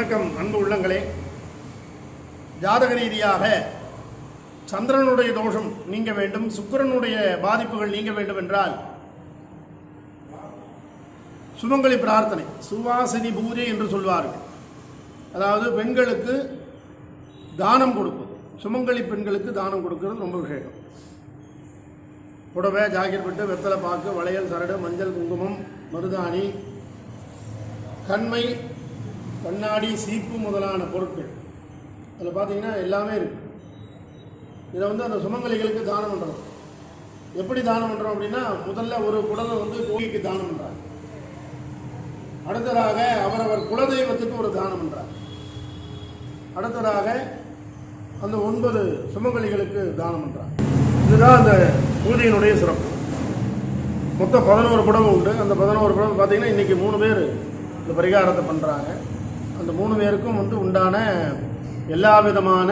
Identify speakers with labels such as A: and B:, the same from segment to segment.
A: வணக்கம் அன்பு உள்ளங்களே. ஜாதக ரீதியாக சந்திரனுடைய தோஷம் நீங்க வேண்டும் சுக்கரனுடைய பாதிப்புகள் நீங்க வேண்டும் என்றால் சுமங்கலி பிரார்த்தனை சுவாசினி பூஜை என்று சொல்வார்கள். அதாவது பெண்களுக்கு தானம் கொடுப்பது சுமங்கலி பெண்களுக்கு தானம் கொடுக்கிறது ரொம்ப விசேஷம். புடவை ஜாக்கெட் பட்டு வெத்தலை பாக்கு வளையல் சரடு மஞ்சள் குங்குமம் மருதாணி கண்மை கண்ணாடி சீப்பு முதலான பொருட்கள். அதில் பார்த்தீங்கன்னா எல்லாமே இருக்குது இதை வந்து அந்த சுமங்கலிகளுக்கு தானம் பண்ணுறோம் எப்படி தானம் பண்ணுறோம் அப்படின்னா முதல்ல ஒரு குடலை வந்து கோயிலுக்கு தானம் பண்ணுறாங்க அடுத்ததாக அவரவர் குலதெய்வத்துக்கு ஒரு தானம் பண்ணுறாங்க அடுத்ததாக அந்த ஒன்பது சுமங்கலிகளுக்கு தானம் பண்ணுறாங்க இதுதான் அந்த பூஜையினுடைய சிறப்பு. மொத்தம் பதினோரு புடவை உண்டு. அந்த பதினோரு புடவை பார்த்தீங்கன்னா இன்றைக்கி மூணு பேர் இந்த பரிகாரத்தை பண்ணுறாங்க அந்த மூணு பேருக்கும் வந்து உண்டான எல்லா விதமான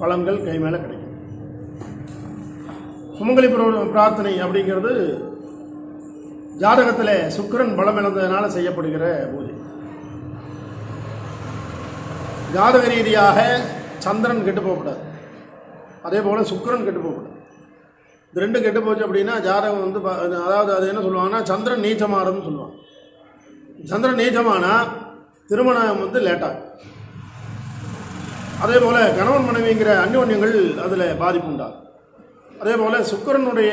A: பழங்கள் கை மேலே கிடைக்கும். சுமங்கலி பிரார்த்தனை அப்படிங்கிறது ஜாதகத்தில் சுக்கிரன் பலம் இழந்ததுனால செய்யப்படுகிற பூஜை. ஜாதக ரீதியாக சந்திரன் கெட்டு போகக்கூடாது. அதே போல் சுக்கரன் கெட்டு போகக்கூடாது. இது ரெண்டும் கெட்டு போச்சு அப்படின்னா ஜாதகம் வந்து அதாவது அது என்ன சொல்லுவாங்கன்னா சந்திரன் நீச்சமாறுன்னு சொல்லுவாங்க. சந்திரன் நீச்சமானால் திருமணம் வந்து லேட்டாகும் அதே போல் கணவன் மனைவிங்கிற அந்யோன்யங்கள் அதில் பாதிப்பு உண்டாகும். அதே போல் சுக்கரனுடைய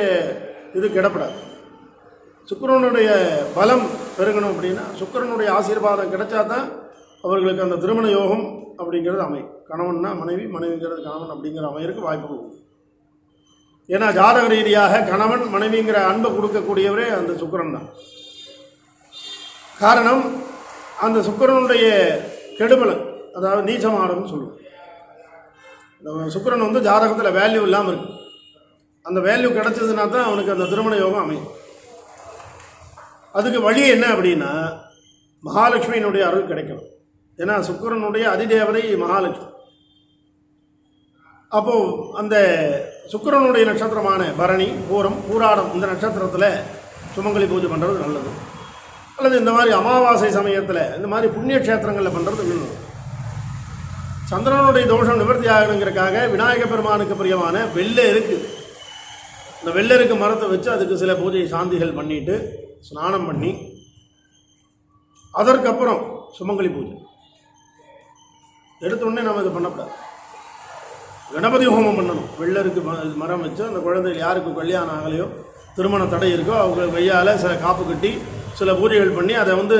A: இது கிடப்படாது. சுக்கரனுடைய பலம் பெருகணும் அப்படின்னா சுக்கிரனுடைய ஆசீர்வாதம் கிடைச்சா தான் அவர்களுக்கு அந்த திருமண யோகம் அப்படிங்கிறது அமையும். கணவன்னா மனைவி மனைவிங்கிறது கணவன் அப்படிங்கிற அமையருக்கு வாய்ப்புகள் உண்டு. ஏன்னா ஜாதக ரீதியாக கணவன் மனைவிங்கிற அன்பை கொடுக்கக்கூடியவரே அந்த சுக்கரன் தான். காரணம் அந்த சுக்கரனுடைய கெடுபலன் அதாவது நீச்சமானதுன்னு சொல்லுவோம். சுக்கரன் வந்து ஜாதகத்தில் வேல்யூ இல்லாமல் இருக்கு. அந்த வேல்யூ கிடைச்சதுனா தான் அவனுக்கு அந்த திருமண யோகம் அமையும். அதுக்கு வழி என்ன அப்படின்னா மகாலட்சுமியினுடைய அருள் கிடைக்கணும். ஏன்னா சுக்கரனுடைய அதிதேவதை மகாலட்சுமி. அப்போது அந்த சுக்கரனுடைய நட்சத்திரமான பரணி பூரம் பூராடம் இந்த நட்சத்திரத்தில் சுமங்கலி பூஜை பண்ணுறது நல்லது. அல்லது இந்த மாதிரி அமாவாசை சமயத்தில் இந்த மாதிரி புண்ணிய க்ஷேத்திரங்களில் பண்ணுறது இன்னும் சந்திரனுடைய தோஷம் நிவர்த்தி ஆகணுங்கிறக்காக விநாயக பெருமானுக்கு பிரியமான வெள்ளை இருக்கு. இந்த வெள்ளருக்கு மரத்தை வச்சு அதுக்கு சில பூஜை சாந்திகள் பண்ணிட்டு ஸ்நானம் பண்ணி அதற்கப்புறம் சுமங்கலி பூஜை. எடுத்தோடனே நம்ம இது பண்ணக்கூடாது. கணபதி ஹோமம் பண்ணணும். வெள்ளருக்கு ம- மரம் வச்சு அந்த குழந்தைகள் யாருக்கு கல்யாணம் ஆகலையோ திருமண தடை இருக்கோ அவங்க கையால் சில காப்பு கட்டி சில பூஜைகள் பண்ணி அதை வந்து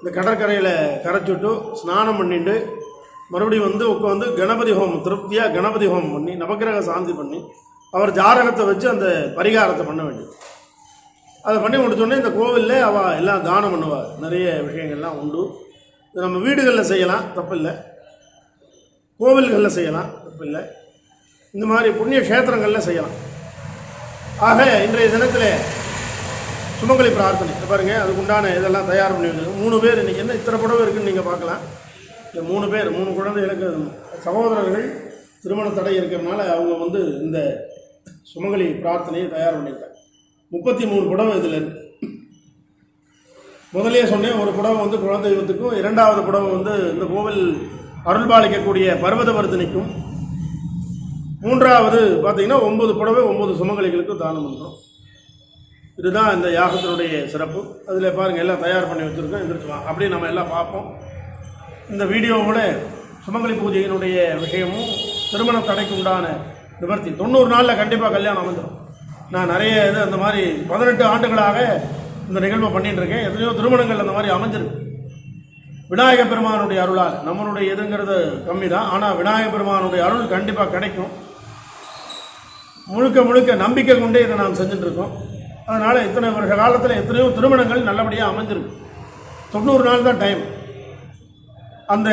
A: இந்த கடற்கரையில் கரைச்சுட்டு ஸ்நானம் பண்ணிட்டு மறுபடியும் வந்து உட்காந்து கணபதி ஹோமம் திருப்தியாக கணபதி ஹோமம் பண்ணி நவகிரக சாந்தி பண்ணி அவர் ஜாதகத்தை வச்சு அந்த பரிகாரத்தை பண்ண வேண்டியது. அதை பண்ணி முடிச்சோடனே இந்த கோவிலில் அவள் எல்லாம் தானம் பண்ணுவாள் நிறைய விஷயங்கள்லாம் உண்டு. இது நம்ம வீடுகளில் செய்யலாம் தப்பில்லை. கோவில்களில் செய்யலாம் தப்பில்லை. இந்த மாதிரி புண்ணிய க்ஷேத்திரங்களில் செய்யலாம். ஆக இன்றைய தினத்தில் சுமங்கலி பிரார்த்தனை. பாருங்கள் பாருங்க அதுக்கு உண்டான இதெல்லாம் தயார் பண்ணி வச்சிருக்கோம் மூணு பேர் இன்றைக்கி என்ன இத்தனை புடவை இருக்குன்னு நீங்கள் பார்க்கலாம். இந்த மூணு பேர் மூணு குழந்தைகளுக்கு சகோதரர்கள் திருமண தடை இருக்கிறதுனால அவங்க வந்து இந்த சுமங்கலி பிரார்த்தனையை தயார் பண்ணியிருக்காங்க. முப்பத்தி மூணு புடவை இதில் இருக்கு. முதலே சொன்னேன் ஒரு புடவை வந்து குலதெய்வத்துக்கும் இரண்டாவது புடவை வந்து இந்த கோவில் அருள்பாலிக்கக்கூடிய பர்வதவர்தனிக்கும் மூன்றாவது பார்த்தீங்கன்னா ஒன்பது புடவை ஒன்பது சுமங்கலிகளுக்கும் தானம் பண்ணுறோம் இதுதான் இந்த யாகத்தினுடைய சிறப்பு. அதில் பாருங்கள் எல்லாம் தயார் பண்ணி வச்சுருக்கோம். எந்திரிச்சு அப்படியே நம்ம எல்லாம் பார்ப்போம். இந்த வீடியோவோட சுமங்கலி பூஜையினுடைய விஷயமும் திருமண தடைக்கு உண்டான நிவர்த்தி. தொண்ணூறு நாளில் கண்டிப்பாக கல்யாணம் அமைஞ்சிடும் நான் நிறைய இது அந்த மாதிரி பதினெட்டு ஆண்டுகளாக இந்த நிகழ்வை பண்ணிட்டு இருக்கேன். எத்தனையோ திருமணங்கள் அந்த மாதிரி அமைஞ்சிருக்கு. விநாயக பெருமானுடைய அருளால் நம்மளுடைய இதுங்கிறது கம்மி தான் ஆனால் விநாயக பெருமானுடைய அருள் கண்டிப்பாக கிடைக்கும். முழுக்க முழுக்க நம்பிக்கை கொண்டே இதை நாம் செஞ்சுட்டு இருக்கோம். அதனால் இத்தனை வருஷ காலத்தில் எத்தனையோ திருமணங்கள் நல்லபடியாக அமைஞ்சிருக்கு. தொண்ணூறு நாள் தான் டைம் அந்த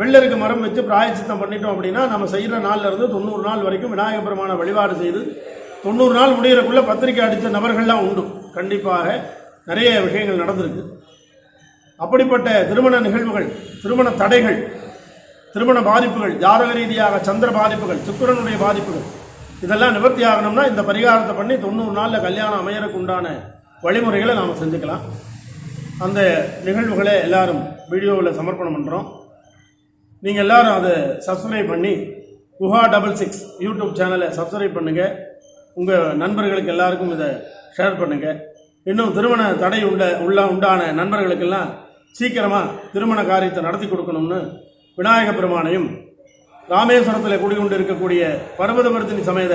A: வெள்ளருக்கு மரம் வச்சு பிராயச்சித்தம் பண்ணிட்டோம் அப்படின்னா நம்ம செய்கிற நாள்ல இருந்து தொண்ணூறு நாள் வரைக்கும் விநாயகர் பெருமான வழிபாடு செய்து தொண்ணூறு நாள் முடிகிறக்குள்ளே பத்திரிக்கை அடித்த நபர்கள்லாம் உண்டு. கண்டிப்பாக நிறைய விஷயங்கள் நடந்திருக்கு. அப்படிப்பட்ட திருமண நிகழ்வுகள் திருமண தடைகள் திருமண பாதிப்புகள் ஜாதக ரீதியாக சந்திர பாதிப்புகள் சுக்கரனுடைய பாதிப்புகள் இதெல்லாம் நிவர்த்தி ஆகணும்னா இந்த பரிகாரத்தை பண்ணி தொண்ணூறு நாளில் கல்யாணம் அமையறக்கு உண்டான வழிமுறைகளை நாம் செஞ்சுக்கலாம். அந்த நிகழ்வுகளை எல்லாரும் வீடியோவில் சமர்ப்பணம் பண்ணுறோம் நீங்கள் எல்லாரும் அதை சப்ஸ்கிரைப் பண்ணி குஹா டபுள் சிக்ஸ் யூடியூப் சேனலை சப்ஸ்கிரைப் பண்ணுங்கள் உங்கள் நண்பர்களுக்கு எல்லாருக்கும் இதை ஷேர் பண்ணுங்கள் இன்னும் திருமண தடை உள்ள உள்ள உண்டான நண்பர்களுக்கெல்லாம் சீக்கிரமாக திருமண காரியத்தை நடத்தி கொடுக்கணும்னு விநாயக பெருமானையும் ராமேஸ்வரத்தில் குடிகொண்டு இருக்கக்கூடிய பர்வதவர்த்தினி சமேத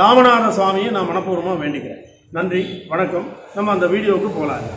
A: ராமநாத சுவாமியை நான் மனப்பூர்வமாக வேண்டிக்கிறேன். நன்றி வணக்கம். நம்ம அந்த வீடியோவுக்கு
B: போகலாங்க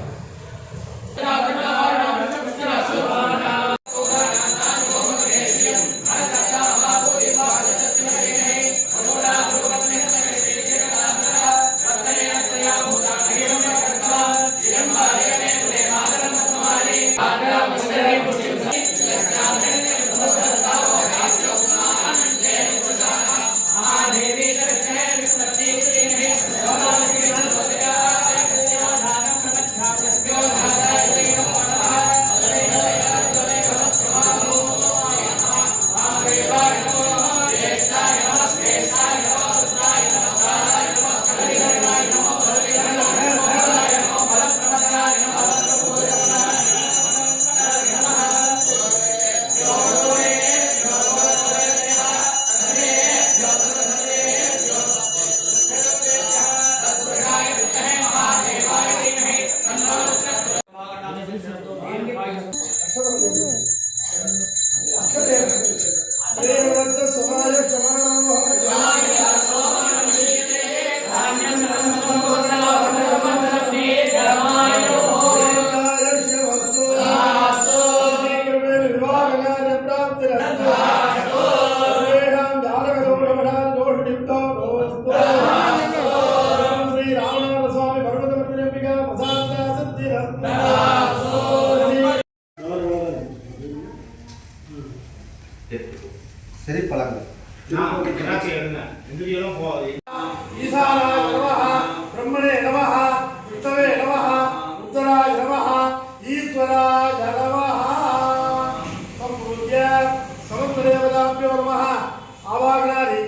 A: Amen. ఇంద్రియంలో పోవాలి ఈశానాయ నమ బ్రహ్మణే నమ విష్ణవే నమ ఉత్తరాయ నమ ఈశ్వరాయ నమ. సంపూజ్య సముద్రదేవతాభ్యో నమ. ఆవాహనాది